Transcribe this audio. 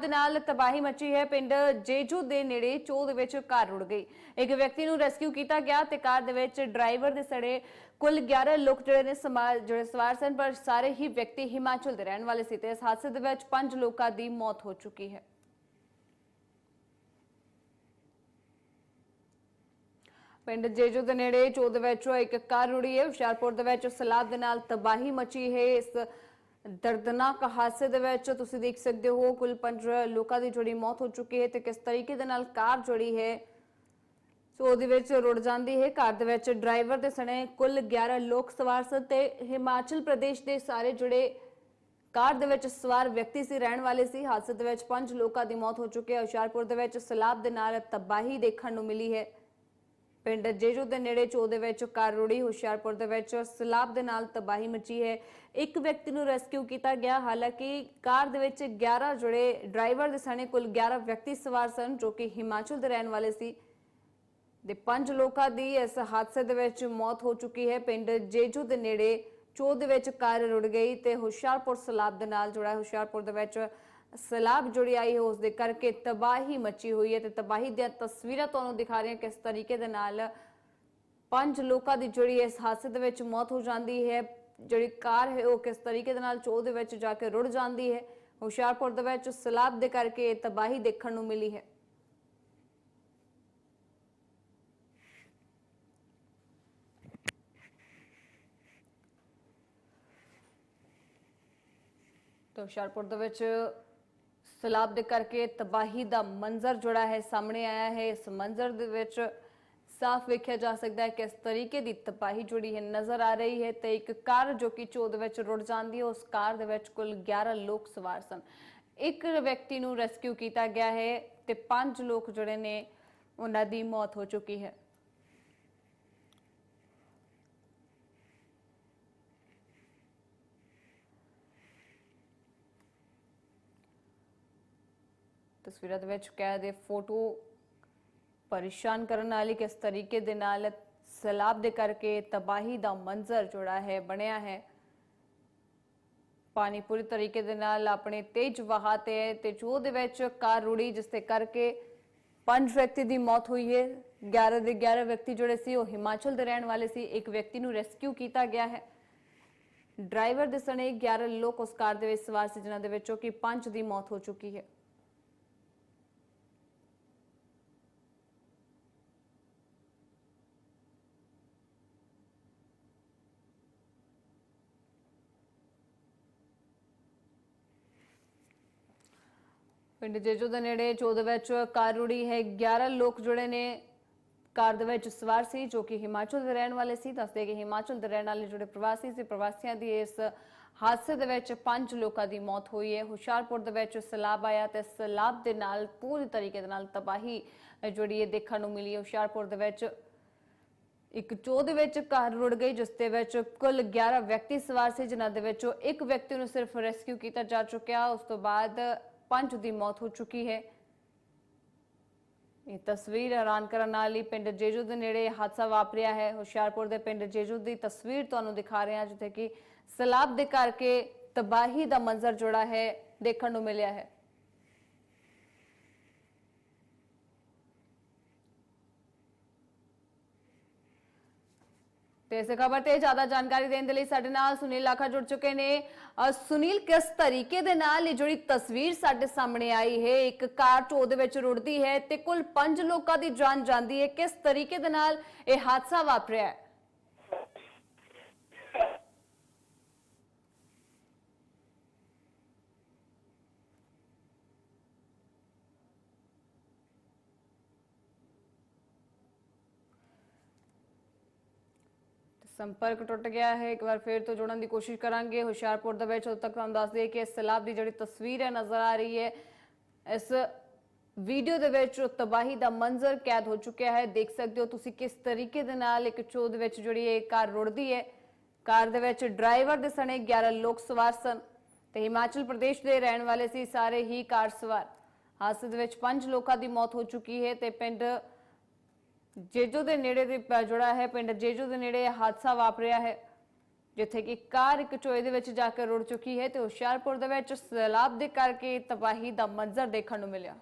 ਦੇ ਨਾਲ ਤਬਾਹੀ ਮਚੀ ਹੈ। ਪਿੰਡ ਜੇਜੂ ਦੇ ਨੇੜੇ ਚੋਹ ਦੇ ਵਿੱਚ ਕਾਰ ਰੁੜ ਗਈ। ਇੱਕ ਵਿਅਕਤੀ ਨੂੰ ਰੈਸਕਿਊ ਕੀਤਾ ਗਿਆ ਤੇ ਕਾਰ ਦੇ ਵਿੱਚ ਡਰਾਈਵਰ ਦੇ ਸੜੇ ਕੁੱਲ 11 ਲੋਕ ਜਿਹੜੇ ਨੇ ਸਮਾ- ਜਿਹੜੇ ਸਵਾਰ ਸਨ, ਪਰ ਸਾਰੇ ਹੀ ਵਿਅਕਤੀ ਹਿਮਾਚਲ ਦੇ ਰਹਿਣ ਵਾਲੇ ਸੀ ਤੇ ਇਸ ਹਾਦਸੇ ਦੇ ਵਿੱਚ 5 ਲੋਕਾਂ ਦੀ ਮੌਤ ਹੋ ਚੁੱਕੀ ਹੈ। ਪਿੰਡ ਜੇਜੂ ਦੇ ਨੇੜੇ ਚੋਹ ਦੇ ਵਿੱਚ ਇੱਕ ਕਾਰ ਰੁੜੀ ਹੈ। ਹੁਸ਼ਿਆਰਪੁਰ ਦੇ ਵਿੱਚ ਸਲਾਬ ਦੇ ਨਾਲ ਤਬਾਹੀ ਮਚੀ ਹੈ। ਇਸ ਦਰਦਨਾਕ ਹਾਦਸੇ ਦੇ ਵਿੱਚ ਤੁਸੀਂ ਦੇਖ ਸਕਦੇ ਹੋ, ਕੁੱਲ 5 ਲੋਕਾਂ ਦੀ ਜਿਹੜੀ ਮੌਤ ਹੋ ਚੁੱਕੀ ਹੈ ਤੇ ਕਿਸ ਤਰੀਕੇ ਦੇ ਨਾਲ ਕਾਰ ਜੁੜੀ ਹੈ, ਸੋ ਉਹਦੇ ਵਿੱਚ ਰੁੜ ਜਾਂਦੀ ਹੈ। ਕਾਰ ਦੇ ਵਿੱਚ ਡਰਾਈਵਰ ਦੇ ਸਣੇ ਕੁੱਲ 11 ਲੋਕ ਸਵਾਰ ਸਨ ਤੇ ਹਿਮਾਚਲ ਪ੍ਰਦੇਸ਼ ਦੇ ਸਾਰੇ ਜੁੜੇ ਕਾਰ ਦੇ ਵਿੱਚ ਸਵਾਰ ਵਿਅਕਤੀ ਸੀ, ਰਹਿਣ ਵਾਲੇ ਸੀ। ਹਾਦਸੇ ਦੇ ਵਿੱਚ 5 ਲੋਕਾਂ ਦੀ ਮੌਤ ਹੋ ਚੁੱਕੀ ਹੈ। ਹੁਸ਼ਿਆਰਪੁਰ ਦੇ ਵਿੱਚ ਸਲਾਬ ਦੇ ਨਾਲ ਤਬਾਹੀ ਦੇਖਣ ਨੂੰ ਮਿਲੀ ਹੈ। ਪਿੰਡ ਜੇਜੂ ਦੇ ਨੇੜੇ ਚੋ ਦੇ ਵਿੱਚ ਕਾਰ ਰੁੜੀ ਹੁਸ਼ਿਆਰਪੁਰ ਦੇ ਵਿੱਚ ਸਲਾਬ ਦੇ ਨਾਲ ਤਬਾਹੀ ਮਚੀ ਹੈ। ਇੱਕ ਵਿਅਕਤੀ ਨੂੰ ਰੈਸਕਿਊ ਕੀਤਾ ਗਿਆ। ਹਾਲਾਂਕਿ ਕਾਰ ਦੇ ਵਿੱਚ 11 ਜਿਹੜੇ ਡਰਾਈਵਰ ਦੇ ਸਣੇ ਕੁੱਲ 11 ਵਿਅਕਤੀ ਸਵਾਰ ਸਨ, ਜੋ ਕਿ ਹਿਮਾਚਲ ਦੇ ਰਹਿਣ ਵਾਲੇ ਸੀ। ਦੇ ਪੰਜ ਲੋਕਾਂ ਦੀ ਇਸ ਹਾਦਸੇ ਦੇ ਵਿੱਚ ਮੌਤ ਹੋ ਚੁੱਕੀ ਹੈ। ਪਿੰਡ ਜੇਜੂ ਦੇ ਨੇੜੇ ਚੋ ਦੇ ਵਿੱਚ ਕਾਰ ਰੁੜ ਗਈ ਤੇ ਹੁਸ਼ਿਆਰਪੁਰ ਸਲਾਬ ਦੇ ਨਾਲ ਜੁੜਾ ਹੁਸ਼ਿਆਰਪੁਰ ਦੇ ਵਿੱਚ ਸਲਾਬ ਜੁੜੀ ਆਈ ਹੈ ਉਸ ਦੇ ਕਰਕੇ ਤਬਾਹੀ ਮਚੀ ਹੋਈ ਹੈ ਤੇ ਤਬਾਹੀ ਦੀਆਂ ਤਸਵੀਰਾਂ ਤੁਹਾਨੂੰ ਦਿਖਾ ਰਹੇ ਹਾਂ ਕਿਸ ਤਰੀਕੇ ਦੇ ਨਾਲ ਪੰਜ ਲੋਕਾਂ ਦੀ ਜਿਹੜੀ ਇਸ ਹਾਦਸੇ ਦੇ ਵਿੱਚ ਮੌਤ ਹੋ ਜਾਂਦੀ ਹੈ, ਜਿਹੜੀ ਕਾਰ ਹੈ ਉਹ ਕਿਸ ਤਰੀਕੇ ਦੇ ਨਾਲ ਚੋ ਦੇ ਵਿੱਚ ਜਾ ਕੇ ਰੁੜ ਜਾਂਦੀ ਹੈ, ਹੁਸ਼ਿਆਰਪੁਰ ਦੇ ਵਿੱਚ ਸਲਾਬ ਦੇ ਕਰਕੇ ਤਬਾਹੀ ਦੇਖਣ ਨੂੰ ਮਿਲੀ ਹੈ। ਤਾਂ ਹੁਸ਼ਿਆਰਪੁਰ ਦੇ ਵਿੱਚ ਸਲਾਬ ਦੇ ਕਰਕੇ ਤਬਾਹੀ ਦਾ ਮੰਜ਼ਰ ਜੁੜਾ ਹੈ, ਸਾਹਮਣੇ ਆਇਆ ਹੈ। ਇਸ ਮੰਜ਼ਰ ਦੇ ਵਿੱਚ ਸਾਫ਼ ਵੇਖਿਆ ਜਾ ਸਕਦਾ ਹੈ ਕਿ ਇਸ ਤਰੀਕੇ ਦੀ ਤਬਾਹੀ ਜੁੜੀ ਹੈ, ਨਜ਼ਰ ਆ ਰਹੀ ਹੈ ਤੇ ਇੱਕ ਕਾਰ ਜੋ ਕਿ ਚੋਹ ਦੇ ਵਿੱਚ ਰੁੜ ਜਾਂਦੀ ਹੈ, ਉਸ ਕਾਰ ਦੇ ਵਿੱਚ ਕੁੱਲ 11 ਲੋਕ ਸਵਾਰ ਸਨ। ਇੱਕ ਵਿਅਕਤੀ ਨੂੰ ਰੈਸਕਿਊ ਕੀਤਾ ਗਿਆ ਹੈ ਤੇ ਪੰਜ ਲੋਕ ਜਿਹੜੇ ਨੇ ਉਹਨਾਂ ਦੀ ਮੌਤ ਹੋ ਚੁੱਕੀ ਹੈ। ਤਸਵੀਰਾਂ ਦੇ ਵਿੱਚ ਕਹਿ ਦੇ ਫੋਟੋ ਪਰੇਸ਼ਾਨ ਕਰਨ ਵਾਲੀ ਕਿਸ ਤਰੀਕੇ ਦੇ ਨਾਲ ਸਲਾਬ ਦੇ ਕਰਕੇ ਤਬਾਹੀ ਦਾ ਮੰਜ਼ਰ ਜੁੜਾ ਹੈ, ਬਣਿਆ ਹੈ। ਪਾਣੀ ਪੂਰੀ ਤਰੀਕੇ ਦੇ ਨਾਲ ਆਪਣੇ ਤੇਜ਼ ਵਹਾਅ ਤੇ ਹੈ ਤੇ ਜੋ ਦੇ ਵਿੱਚ ਕਾਰ ਰੁੜੀ ਜਿਸ ਤੇ ਕਰਕੇ ਪੰਜ ਵਿਅਕਤੀ ਦੀ ਮੌਤ ਹੋਈ ਹੈ। 11 ਦੇ 11 ਵਿਅਕਤੀ ਜਿਹੜੇ ਸੀ ਉਹ ਹਿਮਾਚਲ ਦੇ ਰਹਿਣ ਵਾਲੇ ਸੀ। ਇੱਕ ਵਿਅਕਤੀ ਨੂੰ ਰੈਸਕਿਊ ਕੀਤਾ ਗਿਆ ਹੈ। ਡਰਾਈਵਰ ਦੇ ਸਣੇ 11 ਲੋਕ ਉਸ ਕਾਰ ਦੇ ਵਿੱਚ ਸਵਾਰ ਸੀ, ਜਿਨ੍ਹਾਂ ਦੇ ਵਿੱਚੋਂ ਕਿ ਪੰਜ ਦੀ ਮੌਤ ਹੋ ਚੁੱਕੀ ਹੈ। ਪਿੰਡ ਜੇਜੋ ਦੇ ਨੇੜੇ ਚੋਦ ਵਿੱਚ ਕਾਰ ਰੁੜੀ ਹੈ। 11 ਲੋਕ ਜੁੜੇ ਨੇ ਕਾਰ ਦੇ ਵਿੱਚ ਸਵਾਰ ਸੀ, ਜੋ ਕਿ ਹਿਮਾਚਲ ਦੇ ਰਹਿਣ ਵਾਲੇ ਸੀ। ਦੱਸਦੇ ਕਿ ਹਿਮਾਚਲ ਦੇ ਰਹਿਣ ਵਾਲੇ ਜਿਹੜੇ ਪ੍ਰਵਾਸੀ ਸੀ, ਪ੍ਰਵਾਸੀਆਂ ਦੀ ਇਸ ਹਾਦਸੇ ਦੇ ਵਿੱਚ ਪੰਜ ਲੋਕਾਂ ਦੀ ਮੌਤ ਹੋਈ ਹੈ। ਹੁਸ਼ਿਆਰਪੁਰ ਦੇ ਵਿੱਚ ਸਲਾਬ ਆਇਆ ਤੇ ਸਲਾਬ ਦੇ ਨਾਲ ਪੂਰੀ ਤਰੀਕੇ ਦੇ ਨਾਲ ਤਬਾਹੀ ਜਿਹੜੀ ਇਹ ਦੇਖਣ ਨੂੰ ਮਿਲੀ ਹੈ। ਹੁਸ਼ਿਆਰਪੁਰ ਦੇ ਵਿੱਚ ਇੱਕ ਚੋਹ ਦੇ ਵਿੱਚ ਕਾਰ ਰੁੜ ਗਈ, ਜਿਸ ਦੇ ਵਿੱਚ ਕੁੱਲ 11 ਵਿਅਕਤੀ ਸਵਾਰ ਸੀ, ਜਿਨ੍ਹਾਂ ਦੇ ਵਿੱਚੋਂ ਇੱਕ ਵਿਅਕਤੀ ਨੂੰ ਸਿਰਫ ਰੈਸਕਿਊ ਕੀਤਾ ਜਾ ਚੁੱਕਿਆ। ਉਸ ਤੋਂ ਬਾਅਦ ਪੰਜ ਦੀ ਮੌਤ ਹੋ ਚੁੱਕੀ ਹੈ। ਇਹ ਤਸਵੀਰ ਹੈਰਾਨ ਕਰਨ ਵਾਲੀ ਪਿੰਡ ਜੇਜੂ ਦੇ ਨੇੜੇ ਹਾਦਸਾ ਵਾਪਰਿਆ ਹੈ। ਹੁਸ਼ਿਆਰਪੁਰ ਦੇ ਪਿੰਡ ਜੇਜੂ ਦੀ ਤਸਵੀਰ ਤੁਹਾਨੂੰ ਦਿਖਾ ਰਹੇ ਹਾਂ, ਜਿੱਥੇ ਕਿ ਸਲਾਬ ਦੇ ਕਰਕੇ ਤਬਾਹੀ ਦਾ ਮੰਜ਼ਰ ਜੁੜਾ ਹੈ, ਦੇਖਣ ਨੂੰ ਮਿਲਿਆ ਹੈ। ਤੇ ਇਸ ਖਬਰ ਤੇ ਜ਼ਿਆਦਾ ਜਾਣਕਾਰੀ ਦੇਣ ਦੇ ਲਈ ਸਾਡੇ ਨਾਲ ਸੁਨੀਲ ਲਾਖਾ ਜੁੜ ਚੁੱਕੇ ਨੇ। ਅਹ ਸੁਨੀਲ, ਕਿਸ ਤਰੀਕੇ ਦੇ ਨਾਲ ਇਹ ਜਿਹੜੀ ਤਸਵੀਰ ਸਾਡੇ ਸਾਹਮਣੇ ਆਈ ਹੈ, ਇੱਕ ਕਾਰ ਚੋ ਦੇ ਵਿੱਚ ਰੁੜਦੀ ਹੈ ਤੇ ਕੁੱਲ 5 ਲੋਕਾਂ ਦੀ ਜਾਨ ਜਾਂਦੀ ਹੈ, ਕਿਸ ਤਰੀਕੇ ਦੇ ਨਾਲ ਇਹ ਹਾਦਸਾ ਵਾਪਰਿਆ ਹੈ? ਸੰਪਰਕ ਟੁੱਟ ਗਿਆ ਹੈ। ਇੱਕ ਵਾਰ ਫਿਰ ਤੋਂ ਜੋੜਨ ਦੀ ਕੋਸ਼ਿਸ਼ ਕਰਾਂਗੇ। ਹੁਸ਼ਿਆਰਪੁਰ ਦੇ ਵਿੱਚ ਉਦੋਂ ਤੱਕ ਤੁਹਾਨੂੰ ਦੱਸ ਦਈਏ ਕਿ ਇਸ ਸਲਾਬ ਦੀ ਜਿਹੜੀ ਤਸਵੀਰ ਹੈ, ਨਜ਼ਰ ਆ ਰਹੀ ਹੈ। ਇਸ ਵੀਡੀਓ ਦੇ ਵਿੱਚ ਤਬਾਹੀ ਦਾ ਮੰਜ਼ਰ ਕੈਦ ਹੋ ਚੁੱਕਿਆ ਹੈ। ਦੇਖ ਸਕਦੇ ਹੋ ਤੁਸੀਂ ਕਿਸ ਤਰੀਕੇ ਦੇ ਨਾਲ ਇੱਕ ਚੋਹ ਦੇ ਵਿੱਚ ਜਿਹੜੀ ਇਹ ਕਾਰ ਰੁੜਦੀ ਹੈ। ਕਾਰ ਦੇ ਵਿੱਚ ਡਰਾਈਵਰ ਦੇ ਸਣੇ 11 ਲੋਕ ਸਵਾਰ ਸਨ ਤੇ ਹਿਮਾਚਲ ਪ੍ਰਦੇਸ਼ ਦੇ ਰਹਿਣ ਵਾਲੇ ਸੀ ਸਾਰੇ ਹੀ ਕਾਰ ਸਵਾਰ। ਹਾਦਸੇ ਦੇ ਵਿੱਚ 5 ਲੋਕਾਂ ਦੀ ਮੌਤ ਹੋ ਚੁੱਕੀ ਹੈ ਤੇ ਪਿੰਡ ਜੇਜੋ ਦੇ ਨੇੜੇ ਦੇ ਪ- ਜਿਹੜਾ ਹੈ ਪਿੰਡ ਜੇਜੋ ਦੇ ਨੇੜੇ ਇਹ ਹਾਦਸਾ ਵਾਪਰਿਆ ਹੈ, ਜਿੱਥੇ ਕਿ ਕਾਰ ਇੱਕ ਚੋਏ ਦੇ ਵਿੱਚ ਜਾ ਕੇ ਰੁੜ ਚੁੱਕੀ ਹੈ ਤੇ ਹੁਸ਼ਿਆਰਪੁਰ ਦੇ ਵਿੱਚ ਸੈਲਾਬ ਦੇ ਕਰਕੇ ਤਬਾਹੀ ਦਾ ਮੰਜ਼ਰ ਦੇਖਣ ਨੂੰ ਮਿਲਿਆ।